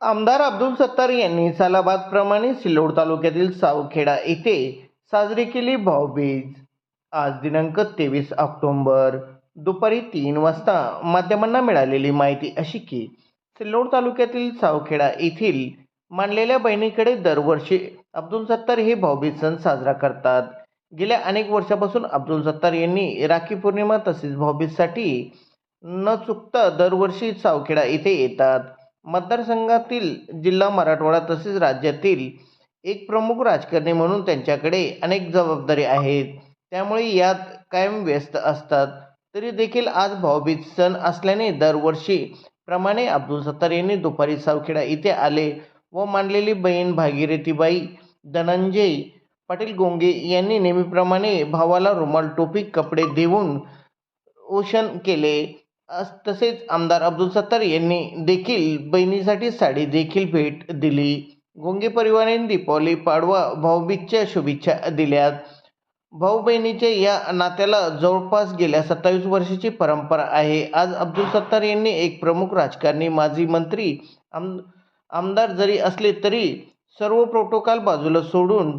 आमदार अब्दुल सत्तार यांनी सालाबादप्रमाणे सिल्लोड तालुक्यातील सावखेडा येथे साजरी केली भाऊबीज. आज दिनांक तेवीस ऑक्टोंबर दुपारी तीन वाजता माध्यमांना मिळालेली माहिती अशी की सिल्लोड तालुक्यातील सावखेडा येथील मानलेल्या बहिणीकडे दरवर्षी अब्दुल सत्तार हे भाऊबीज सण साजरा करतात. गेल्या अनेक वर्षापासून अब्दुल सत्तार यांनी राखी पौर्णिमा तसेच भाऊबीजसाठी न चुकता दरवर्षी सावखेडा येथे येतात. मतदारसंघातील जिल्हा मराठवाडा तसेच राज्यातील एक प्रमुख राजकारणी म्हणून त्यांच्याकडे अनेक जबाबदारी आहेत. त्यामुळे यात कायम व्यस्त असतात. तरी देखील आज भाऊबीज सण असल्याने दरवर्षी प्रमाणे अब्दुल सत्तार यांनी दुपारी सावखेडा इथे आले व मानलेली बहीण भागीरथीबाई धनंजय पाटील गोंगे यांनी नेहमीप्रमाणे भावाला रुमाल टोपी कपडे देऊन ओशन केले. तसेच आमदार अब्दुल सत्तार यांनी देखील बहिणीसाठी साडी देखील भेट दिली. गोंगे परिवाराने दीपावली पाडवा भाऊबीजच्या शुभेच्छा दिल्यात भाऊ बहिणीच्या या नात्याला जवळपास गेल्या सत्तावीस वर्षाची परंपरा आहे. आज अब्दुल सत्तार यांनी एक प्रमुख राजकारणी माजी मंत्री आम आमदार जरी असले तरी सर्व प्रोटोकॉल बाजूला सोडून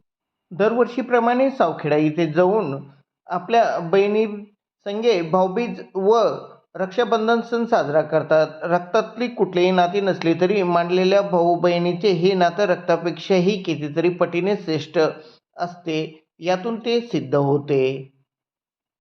दरवर्षीप्रमाणे सावखेडा इथे जाऊन आपल्या बहिणी संगे भाऊबीज व रक्षाबंधन सण साजरा करतात. रक्तातली कुठलीही नाती नसली तरी मांडलेल्या भाऊ बहिणीचे हे नातं रक्तापेक्षाही कितीतरी पटीने श्रेष्ठ असते. यातून ते सिद्ध होते.